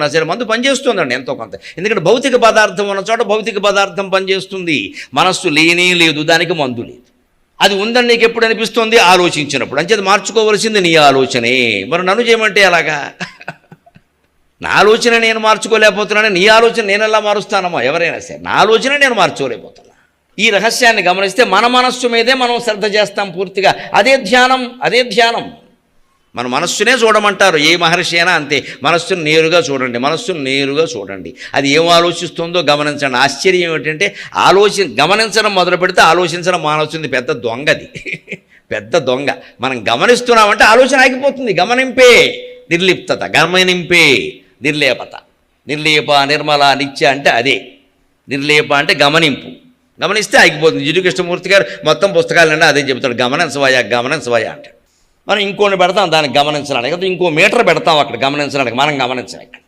నజర సరే మందు పనిచేస్తుందండి ఎంతో కొంత. ఎందుకంటే భౌతిక పదార్థం ఉన్న చోట భౌతిక పదార్థం పనిచేస్తుంది. మనస్సు లేనే లేదు దానికి మందు లేదు. అది ఉందని నీకు ఎప్పుడు అనిపిస్తుంది? ఆలోచించినప్పుడు. అంచేది మార్చుకోవలసింది నీ ఆలోచనే. మరి నన్ను చేయమంటే అలాగా నా ఆలోచన నేను మార్చుకోలేకపోతున్నాను నీ ఆలోచన నేను ఎలా మారుస్తానమ్మా? ఎవరైనా సరే. నా ఆలోచన నేను మార్చుకోలేకపోతున్నా. ఈ రహస్యాన్ని గమనిస్తే మన మనస్సు మీదే మనం శ్రద్ధ చేస్తాం పూర్తిగా. అదే ధ్యానం అదే ధ్యానం. మన మనస్సునే చూడమంటారు. ఏ మహర్షి అయినా అంతే. మనస్సును నేరుగా చూడండి. మనస్సును నేరుగా చూడండి. అది ఏం ఆలోచిస్తుందో గమనించండి. ఆశ్చర్యం ఏమిటంటే ఆలోచి గమనించడం మొదలు పెడితే ఆలోచించడం మానవుతుంది పెద్ద దొంగది. పెద్ద దొంగ. మనం గమనిస్తున్నామంటే ఆలోచన ఆగిపోతుంది. గమనింపే. నిర్లిప్తత. గమనింపే. నిర్లేపత. నిర్లేప నిర్మల నిత్య అంటే అదే. నిర్లేప అంటే గమనింపు. గమనిస్తే ఆగిపోతుంది. జిడ్డు కృష్ణమూర్తి గారు మొత్తం పుస్తకాలన్నీ అదే చెబుతాడు. గమనించవాయా గమనించవాయా అంటాడు. మనం ఇంకోటి పెడతాం దానికి గమనించడానికి. ఇంకో మీటర్ పెడతాం అక్కడ గమనించడానికి మనం గమనించడానికి. ఇక్కడ